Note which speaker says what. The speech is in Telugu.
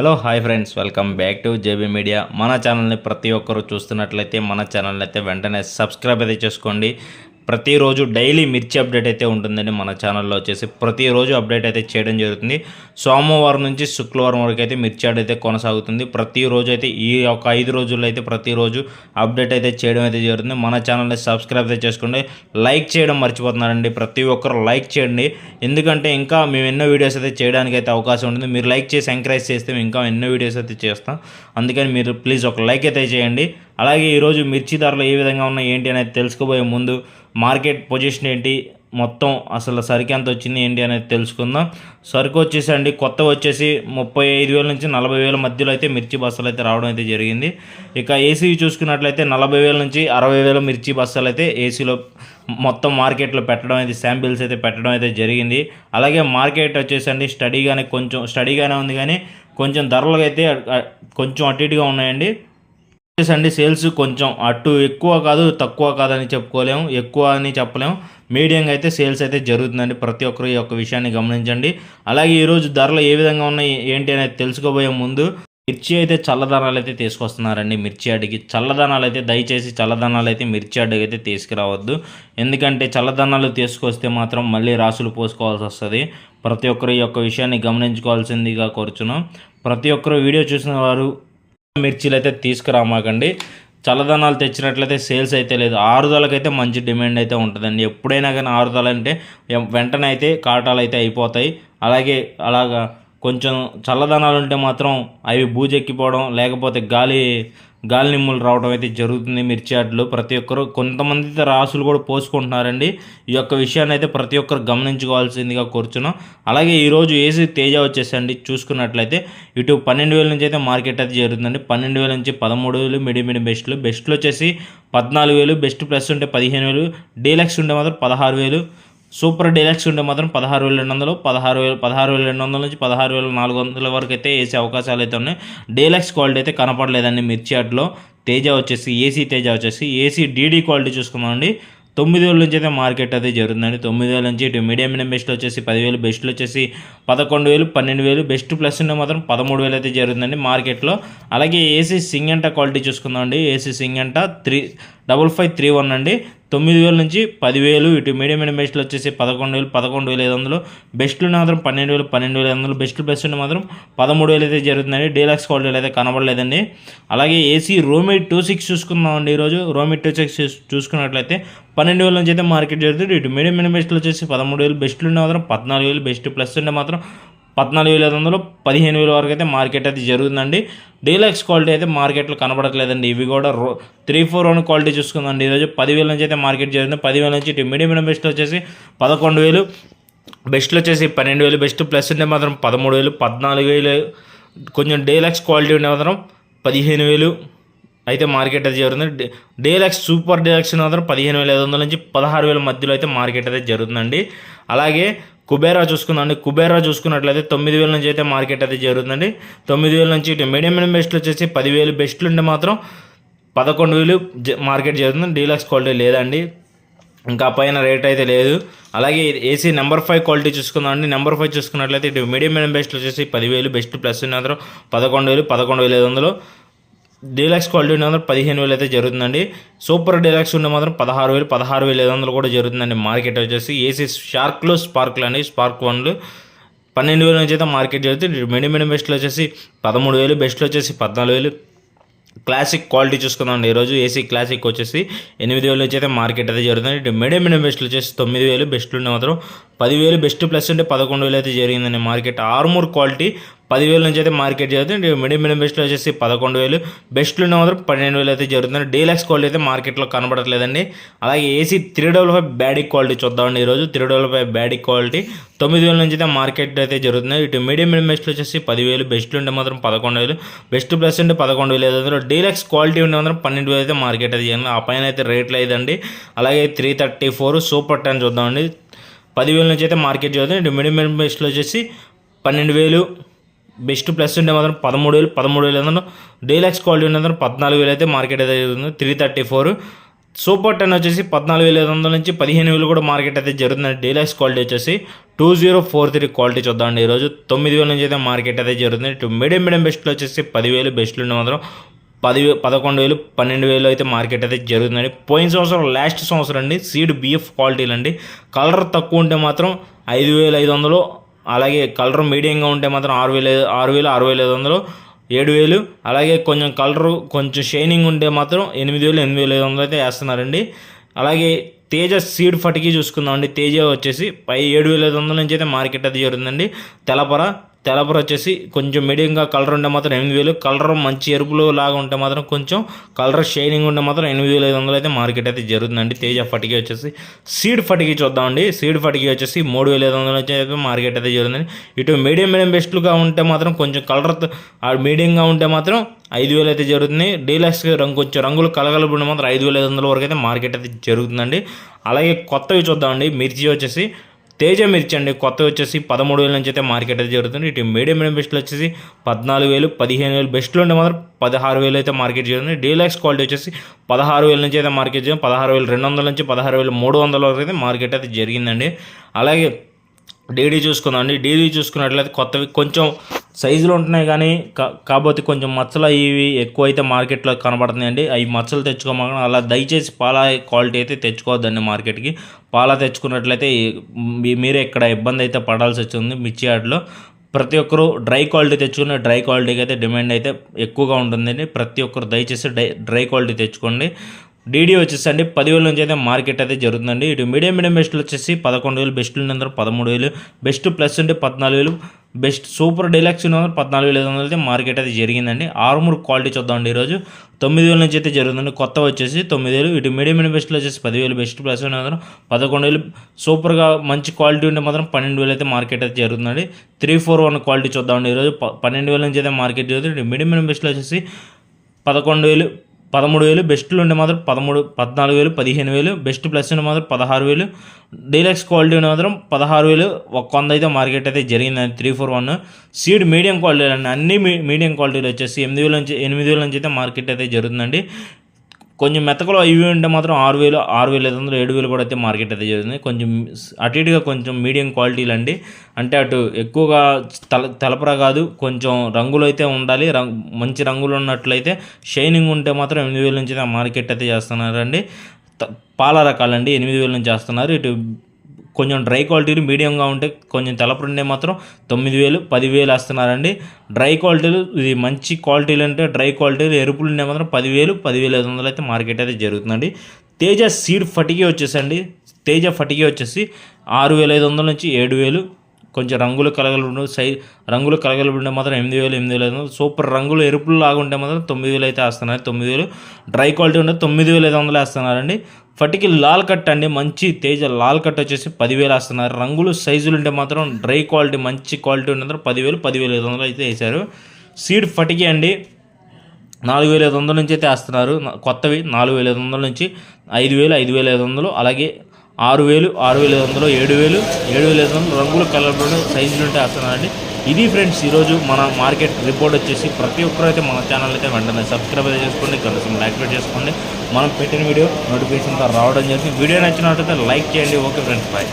Speaker 1: Hello hi friends. Welcome back to JB media. మన ఛానల్ని ప్రతి ఒక్కరు చూస్తున్నట్లయితే మన ఛానల్ని అయితే వెంటనే సబ్స్క్రైబ్ అయితే చేసుకోండి. ప్రతిరోజు డైలీ మిర్చి అప్డేట్ అయితే ఉంటుందండి మన ఛానల్లో వచ్చేసి ప్రతిరోజు అప్డేట్ అయితే చేయడం జరుగుతుంది. సోమవారం నుంచి శుక్రవారం వరకు అయితే మిర్చి అప్డేట్ అయితే కొనసాగుతుంది. ప్రతిరోజు అయితే ఈ ఒక ఐదు రోజుల్లో అయితే ప్రతిరోజు అప్డేట్ అయితే చేయడం అయితే జరుగుతుంది. మన ఛానల్ని సబ్స్క్రైబ్ అయితే చేసుకోండి. లైక్ చేయడం మర్చిపోతున్నారండి. ప్రతి ఒక్కరు లైక్ చేయండి. ఎందుకంటే ఇంకా మేము ఎన్నో వీడియోస్ అయితే చేయడానికి అయితే అవకాశం ఉంటుంది. మీరు లైక్ చేసి ఎంకరేజ్ చేస్తే మేము ఇంకా ఎన్నో వీడియోస్ అయితే చేస్తాం. అందుకని మీరు ప్లీజ్ ఒక లైక్ అయితే చేయండి. అలాగే ఈరోజు మిర్చి ధరలు ఏ విధంగా ఉన్నాయి ఏంటి అనేది తెలుసుకోబోయే ముందు మార్కెట్ పొజిషన్ ఏంటి మొత్తం అసలు సరికి ఎంత వచ్చింది ఏంటి అనేది తెలుసుకుందాం. సరుకు వచ్చేసి అండి కొత్త వచ్చేసి ముప్పై ఐదు వేల నుంచి నలభై వేల మధ్యలో అయితే మిర్చి బస్సులు అయితే రావడం అయితే జరిగింది. ఇక ఏసీ చూసుకున్నట్లయితే నలభై వేల నుంచి అరవై వేల మిర్చి బస్సులు అయితే ఏసీలో మొత్తం మార్కెట్లో పెట్టడం అయితే శాంపిల్స్ అయితే పెట్టడం అయితే జరిగింది. అలాగే మార్కెట్ వచ్చేసి అండి స్టడీగానే కొంచెం స్టడీగానే ఉంది కానీ కొంచెం ధరలు అయితే కొంచెం అటు ఇటుగా ఉన్నాయండి. అండి సేల్స్ కొంచెం అటు ఎక్కువ కాదు తక్కువ కాదని చెప్పుకోలేము ఎక్కువ అని చెప్పలేము. మీడియంగా అయితే సేల్స్ అయితే జరుగుతుందండి. ప్రతి ఒక్కరు ఈ యొక్క విషయాన్ని గమనించండి. అలాగే ఈరోజు ధరలు ఏ విధంగా ఉన్నాయి ఏంటి అనేది తెలుసుకోబోయే ముందు మిర్చి అయితే చల్లదనాలు అయితే తీసుకొస్తున్నారండి. మిర్చి అడిగి చల్లదనాలు అయితే దయచేసి చల్లదనాలు అయితే మిర్చి అడిగి అయితే తీసుకురావద్దు. ఎందుకంటే చల్లదనాలు తీసుకొస్తే మాత్రం మళ్ళీ రాసులు పోసుకోవాల్సి వస్తుంది. ప్రతి ఒక్కరు ఈ యొక్క విషయాన్ని గమనించుకోవాల్సిందిగా కోరుచున్నాం. ప్రతి ఒక్కరు వీడియో చూసిన వారు మిర్చీలు అయితే తీసుకురామాకండి. చల్లదనాలు తెచ్చినట్లయితే సేల్స్ అయితే లేదు. ఆరుదలకైతే మంచి డిమాండ్ అయితే ఉంటుందండి. ఎప్పుడైనా కానీ ఆరుదల అంటే వెంటనే అయితే కాటాలు అయితే అయిపోతాయి. అలాగే అలాగా కొంచెం చల్లదనాలు ఉంటే మాత్రం అవి బూజెక్కిపోవడం లేకపోతే గాలి గాలి నిమ్ములు రావడం అయితే జరుగుతుంది మిర్చి ఆటలు ప్రతి ఒక్కరు కొంతమంది అయితే రాసులు కూడా పోసుకుంటున్నారండి. ఈ యొక్క విషయాన్ని అయితే ప్రతి ఒక్కరు గమనించుకోవాల్సిందిగా కోరుచున్నాం. అలాగే ఈరోజు ఏసీ తేజ వచ్చేసండి. చూసుకున్నట్లయితే ఇటు పన్నెండు వేల నుంచి అయితే మార్కెట్ అయితే జరుగుతుందండి. పన్నెండు వేల నుంచి పదమూడు వేలు మిడి మిడి బెస్ట్లు. బెస్ట్లు వచ్చేసి పద్నాలుగు వేలు బెస్ట్ ప్లస్ ఉంటే పదిహేను వేలు డీలక్స్ ఉంటే మాత్రం పదహారు వేలు. సూపర్ డీలక్స్ ఉంటే మాత్రం పదహారు వేల రెండు వందలు పదహారు వేలు పదహారు వేల రెండు వందల నుంచి పదహారు వేల నాలుగు వందల వరకు అయితే వేసే అవకాశాలు అయితే ఉన్నాయి. డీలక్స్ క్వాలిటీ అయితే కనపడలేదండి మిర్చి అట్లో తేజ వచ్చేసి ఏసీ తేజ వచ్చేసి ఏసీ డీడీ క్వాలిటీ చూసుకుందామండి. తొమ్మిది వేల నుంచి అయితే మార్కెట్ అయితే జరుగుతుందండి. తొమ్మిది వేల నుంచి ఇటు మీడియం మీడియం బెస్ట్లు వచ్చేసి పదివేలు బెస్ట్లు వచ్చేసి పదకొండు వేలు పన్నెండు వేలు బెస్ట్ ప్లస్ ఉంటే మాత్రం పదమూడు వేలు అయితే జరుగుతుందండి మార్కెట్లో. అలాగే ఏసీ సింగంట క్వాలిటీ చూసుకుందామండి. AC సింగంట three double five three one అండి. తొమ్మిది వేల నుంచి పదివేలు ఇటు మీడియం మీడియం బెస్ట్లు వచ్చేసి పదకొండు వేలు పదకొండు వేల ఐదు వందలు. బెస్ట్లు మాత్రం పన్నెండు వేలు పన్నెండు వేల ఐదు వందలు. బెస్ట్ బెస్ట్ ఉంటే మాత్రం పదమూడు వేలు అయితే జరుగుతుందండి. డీలక్స్ క్వాలిటీలు అయితే కనబడలేదండి. అలాగే ఏసీ రోమి టూ సిక్స్ చూసుకుందామండి ఈరోజు. రోమి టూ సిక్స్ చూసుకున్నట్లయితే పన్నెండు వేల నుంచి అయితే మార్కెట్ జరుగుతుంది. ఇటు మీడియం మీడియం బెస్ట్లు వచ్చేసి పదమూడు వేలు. బెస్ట్లు మాత్రం పద్నాలుగు వేలు. బెస్ట్ ప్లస్ ఉంటే మాత్రం పద్నాలుగు వేల ఐదు వందలు పదిహేను వేల వరకు అయితే మార్కెట్ అయితే జరుగుతుందండి. డీలక్స్ క్వాలిటీ అయితే మార్కెట్లో కనబడట్లేదండి. ఇవి కూడా రో త్రీ ఫోర్ వన్ క్వాలిటీ చూసుకుందండి ఈరోజు పదివేల నుంచి అయితే మార్కెట్ జరుగుతుంది. పదివేల నుంచి ఇటు మీడియం బెస్ట్ వచ్చేసి పదకొండు వేలు బెస్ట్లు వచ్చేసి పన్నెండు వేలు బెస్ట్ ప్లస్ ఉంటే మాత్రం పదమూడు వేలు పద్నాలుగు వేలు కొంచెం డీలక్స్ క్వాలిటీ ఉంటే మాత్రం పదిహేను వేలు అయితే మార్కెట్ అయితే జరుగుతుంది. డీలక్స్ సూపర్ డీలక్స్ మాత్రం పదిహేను వేల ఐదు వందల నుంచి పదహారు వేల మధ్యలో అయితే మార్కెట్ అయితే జరుగుతుందండి. అలాగే కుబేరా చూసుకుందండి కుబేరా చూసుకున్నట్లయితే తొమ్మిది వేల నుంచి అయితే మార్కెట్ అయితే జరుగుతుందండి తొమ్మిది వేల నుంచి ఇటు మీడియం మీడియం బెస్ట్లు వచ్చేసి పదివేలు బెస్ట్లు ఉంటే మాత్రం పదకొండు వేలు జ- మార్కెట్ జరుగుతుంది డీలక్స్ క్వాలిటీ లేదండి. ఇంకా పైన రేట్ అయితే లేదు. అలాగే ఏసీ నెంబర్ ఫైవ్ క్వాలిటీ చూసుకుందాం అండి నెంబర్ ఫైవ్ చూసుకున్నట్లయితే ఇటు మీడియం మీడియం బెస్ట్ వచ్చేసి పదివేలు బెస్ట్ ప్లస్ మాత్రం పదకొండు వేలు పదకొండు వేల ఐదు వందలు. డీలక్స్ క్వాలిటీ ఉన్న మాత్రం పదిహేను వేలు అయితే జరుగుతుందండి. సూపర్ డీలక్స్ ఉండే మాత్రం పదహారు వేలు పదహారు వేలు ఐదు వందలు కూడా జరుగుతుందండి మార్కెట్ వచ్చేసి. ఏసీ షార్క్లు స్పార్క్లు అండి స్పార్క్ వన్లు. పన్నెండు వేల నుంచి అయితే మార్కెట్ జరుగుతుంది. మీడియం మీడియం బెస్ట్లు వచ్చేసి పదమూడు వేలు బెస్ట్లు వచ్చేసి పద్నాలుగు వేలు. క్లాసిక్ క్వాలిటీ చూసుకుందామండి. ఈరోజు ఏసీ క్లాసిక్ వచ్చేసి ఎనిమిది వేలు నుంచి అయితే మార్కెట్ అయితే జరుగుతుంది మీడియం మీడియం బెస్ట్లు వచ్చేసి తొమ్మిది వేలు బెస్ట్లు ఉండే మాత్రం పదివేలు బెస్ట్ ప్లస్ ఉంటే పదకొండు వేలు అయితే జరిగిందండి మార్కెట్. ఆర్మూర్ క్వాలిటీ పదివేల నుంచి అయితే మార్కెట్ జరుగుతుంది. ఇటు మీడియం మీడియం వచ్చేసి పదకొండు వేలు. బెస్ట్లు ఉన్న మాత్రం పన్నెండు వేలు అయితే జరుగుతుంది. డీలక్స్ క్వాలిటీ అయితే మార్కెట్లో కనబడట్లేదండి. అలాగే ఏసీ త్రీ డబల్ ఫైవ్ బ్యాడీ క్వాలిటీ చూద్దామండి ఈరోజు. త్రీ డబల్ ఫైవ్ బ్యాడీ క్వాలిటీ తొమ్మిది వేల నుంచి అయితే మార్కెట్ అయితే జరుగుతుంది. ఇటు మీడియం మీడియం బెస్ట్లు వచ్చేసి పదివేలు. బెస్ట్లు ఉంటే మాత్రం పదకొండు వేలు. బెస్ట్ ప్లస్ ఉంటే పదకొండు వేలు. ఐదు వందలు డీలక్స్ క్వాలిటీ ఉంటే మాత్రం పన్నెండు వేలు అయితే మార్కెట్ అయితే జరిగింది ఆ పైన అయితే రేట్లు లేదండి. అలాగే three thirty four super ten చూద్దామండి. పదివేల నుంచి అయితే మార్కెట్ జరుగుతుంది. ఇటు మీడియం మీడియం బెస్ట్లో వచ్చేసి పన్నెండు వేలు. బెస్ట్ ప్లస్ ఉంటే మాత్రం పదమూడు వేలు పదమూడు వేలు ఏదన్నా డీలక్స్ క్వాలిటీ ఉంటే మాత్రం పద్నాలుగు వేలు అయితే మార్కెట్ అయితే జరుగుతుంది. Three thirty four. Super ten వచ్చేసి పద్నాలుగు వేల ఐదు వందల నుంచి పదిహేను వేలు కూడా మార్కెట్ అయితే జరుగుతుంది. డీలక్స్ క్వాలిటీ వచ్చేసి two zero four three quality చూద్దామండి ఈరోజు తొమ్మిది వేల నుంచి అయితే మార్కెట్ అయితే జరుగుతుంది. ఇటు మీడియం మీడియం బెస్ట్లో వచ్చేసి పదివేలు బెస్ట్లు ఉండే మాత్రం పది పదకొండు వేలు పన్నెండు వేలు అయితే మార్కెట్ అయితే జరుగుతుందండి పోయిన సంవత్సరం లాస్ట్ సంవత్సరం అండి సీడ్ బిఎఫ్ క్వాలిటీలు అండి. కలర్ తక్కువ ఉంటే మాత్రం ఐదు వేల ఐదు వందలు అలాగే కలర్ మీడియంగా ఉంటే మాత్రం ఆరు వేలు ఆరు వేలు ఆరు వేల ఐదు వందలు ఏడు వేలు. అలాగే కొంచెం కలరు కొంచెం షైనింగ్ ఉంటే మాత్రం ఎనిమిది వేలు ఎనిమిది వేల ఐదు వందలు అయితే వేస్తున్నారండి. అలాగే తేజ సీడ్ ఫటికి చూసుకుందామండి. తేజ వచ్చేసి పై ఏడు వేల ఐదు వందల నుంచి అయితే మార్కెట్ అది జరుగుతుందండి తెలపర తెలపర వచ్చేసి కొంచెం మీడియంగా కలర్ ఉంటే మాత్రం ఎనిమిది వేలు. కలర్ మంచి ఎరుపులు లాగా ఉంటే మాత్రం కొంచెం కలర్ షైనింగ్ ఉంటే మాత్రం ఎనిమిది వేల ఐదు వందలు అయితే మార్కెట్ అయితే జరుగుతుందండి. తేజ ఫటికి వచ్చేసి సీడ్ ఫటికి చూద్దామండి. సీడ్ ఫటికి వచ్చేసి మూడు వేల ఐదు వందలు అయితే మార్కెట్ అయితే జరుగుతుంది ఇటు మీడియం మీడియం బెస్ట్లుగా ఉంటే మాత్రం కొంచెం కలర్ మీడియంగా ఉంటే మాత్రం ఐదు వేలు అయితే జరుగుతుంది. డీలక్స్ రంగు కొంచెం రంగులు కలగలబడిన మాత్రం ఐదు వేల ఐదు వందల వరకు అయితే మార్కెట్ అయితే జరుగుతుందండి. అలాగే కొత్తవి చూద్దామండి. మిర్చి వచ్చేసి తేజ మిర్చి అండి వచ్చేసి పదమూడు వేల నుంచి అయితే మార్కెట్ అయితే జరుగుతుంది. ఇటు మీడియం మీడియం బెస్ట్లు వచ్చేసి పద్నాలుగు వేలు పదిహేను వేలు బెస్ట్లు ఉంటే మాత్రం పదహారు వేలు అయితే మార్కెట్ జరుగుతుంది. డీలాక్స్ క్వాలిటీ వచ్చేసి పదహారు వేల నుంచి అయితే మార్కెట్ జరిగింది పదహారు వేలు రెండు వందల నుంచి పదహారు వేలు మూడు వందల వరకు అయితే మార్కెట్ అయితే జరిగిందండి. అలాగే డీడీ చూసుకుందాం అండి డీడీ చూసుకున్నట్లయితే కొత్తవి కొంచెం సైజులు ఉంటున్నాయి కానీ కా- కాకపోతే కొంచెం మచ్చలు ఇవి ఎక్కువ అయితే మార్కెట్లో కనబడుతున్నాయండి. అవి మచ్చలు తెచ్చుకోమని అలా దయచేసి పాల క్వాలిటీ అయితే తెచ్చుకోవద్దండి మార్కెట్కి. పాల తెచ్చుకున్నట్లయితే మీరే ఇక్కడ ఇబ్బంది అయితే పడాల్సి వచ్చింది మిర్చి యార్డ్లో ప్రతి ఒక్కరు డ్రై క్వాలిటీ తెచ్చుకుని డ్రై క్వాలిటీకి అయితే డిమాండ్ అయితే ఎక్కువగా ఉంటుందండి. ప్రతి ఒక్కరు దయచేసి డ్రై డ్రై క్వాలిటీ తెచ్చుకోండి. డీడీ వచ్చేసి అండి పదివేల నుంచి అయితే మార్కెట్ అయితే జరుగుతుందండి. ఇటు మీడియం మీడియం బెస్ట్లు వచ్చేసి పదకొండు వేలు బెస్ట్లు ఉన్నందుకు పదమూడు వేలు బెస్ట్ ప్లస్ ఉంటే పద్నాలుగు వేలు బెస్ట్ సూపర్ డీలక్స్ ఉన్నందుకు పద్నాలుగు వేల ఐదు వందలు అయితే మార్కెట్ అయితే జరిగిందండి. ఆరుమూరు క్వాలిటీ చూద్దామండి ఈరోజు. తొమ్మిది వేల నుంచి అయితే జరుగుతుంది కొత్త వచ్చేసి తొమ్మిది వేలు ఇటు మీడియం మీడియం బెస్ట్లు వచ్చేసి పదివేలు బెస్ట్ ప్లస్ ఉన్నందుకు పదకొండు వేలు సూపర్గా మంచి క్వాలిటీ ఉంటే మాత్రం పన్నెండు వేలు అయితే మార్కెట్ అయితే జరుగుతుందండి. త్రీ ఫోర్ వన్ క్వాలిటీ చూద్దామండి ఈరోజు. పన్నెండు వేల నుంచి అయితే మార్కెట్ జరుగుతుంది. ఇటు మీడియం మీడియం బెస్ట్లు వచ్చేసి పదకొండు వేలు పదమూడు వేలు బెస్ట్లు ఉండే మాత్రం పదమూడు పద్నాలుగు వేలు పదిహేను వేలు బెస్ట్ ప్లస్ ఉంటే మాత్రం పదహారు వేలు. డీలక్స్ క్వాలిటీ ఉండే మాత్రం పదహారు వేలు. ఒక వంద అయితే మార్కెట్ అయితే జరిగింది three four one seed medium quality అండి. అన్ని మీడియం క్వాలిటీలు వచ్చేసి ఎనిమిది వేల నుంచి ఎనిమిది వేల నుంచి అయితే మార్కెట్ అయితే జరుగుతుందండి. కొంచెం మెతకలో ఇవి ఉంటే మాత్రం ఆరు వేలు ఆరు వేలు ఐదు వందలు ఏడు వేలు కూడా అయితే మార్కెట్ అయితే చేస్తుంది కొంచెం అటు ఇటుగా కొంచెం మీడియం క్వాలిటీలు అండి. అంటే అటు ఎక్కువగా తల తలపర కాదు కొంచెం రంగులు అయితే ఉండాలి. రంగు మంచి రంగులు ఉన్నట్లయితే షైనింగ్ ఉంటే మాత్రం ఎనిమిది వేల నుంచి అయితే మార్కెట్ అయితే చేస్తున్నారండి. పాల రకాలండి ఎనిమిది వేల నుంచి చేస్తున్నారు. ఇటు కొంచెం డ్రై క్వాలిటీలు మీడియంగా ఉంటే కొంచెం తెలపరుండే మాత్రం తొమ్మిది వేలు పదివేలు వేస్తున్నారండి. డ్రై క్వాలిటీలు ఇది మంచి క్వాలిటీలు అంటే డ్రై క్వాలిటీలు ఎరుపులు ఉండే మాత్రం పదివేలు పదివేల ఐదు వందలు అయితే మార్కెట్ అయితే జరుగుతుందండి. తేజ సీడ్ ఫటికి వచ్చేసండి. తేజ ఫటికి వచ్చేసి ఆరు వేల ఐదు వందల నుంచి ఏడు వేలు కొంచెం రంగులు కలగలు సై రంగులు కలగలు మాత్రం ఎనిమిది వేలు ఎనిమిది వేలు ఐదు వందలు. సూపర్ రంగులు ఎరుపులు లాగా ఉంటే మాత్రం తొమ్మిది వేలు అయితే వేస్తున్నారు తొమ్మిది వేలు డ్రై క్వాలిటీ ఉంటే తొమ్మిది వేల ఐదు వందలు వేస్తున్నారండి. ఫటికి లాల్ కట్ అండి మంచి తేజ లాల్ కట్ వచ్చేసి పదివేలు వేస్తున్నారు. రంగులు సైజులు ఉంటే మాత్రం డ్రై క్వాలిటీ మంచి క్వాలిటీ ఉన్నందుకు పదివేలు పదివేల ఐదు వందలు అయితే వేశారు. సీడ్ ఫటికి అండి నాలుగు వేల ఐదు వందల నుంచి అయితే వేస్తున్నారు. కొత్తవి నాలుగు వేల ఐదు వందల నుంచి ఐదు వేలు ఐదు వేల ఐదు వందలు. అలాగే ఆరు వేలు ఆరు వేల ఐదు వందలు ఏడు వేలు ఏడు వేల ఐదు వందలు రంగుల కలర్లు సైజులు ఉంటే వేస్తున్నారండి ఇది ఫ్రెండ్స్ ఈరోజు మన మార్కెట్ రిపోర్ట్ వచ్చేసి ప్రతి ఒక్కరు అయితే మన ఛానల్ అయితే వెంటనే సబ్స్క్రైబ్ అయితే చేసుకోండి కలిసి యాక్టివేట్ చేసుకోండి. మనం పెట్టిన వీడియో నోటిఫికేషన్ రావడం జరిగింది. వీడియో నచ్చినట్లయితే లైక్ చేయండి. Okay friends bye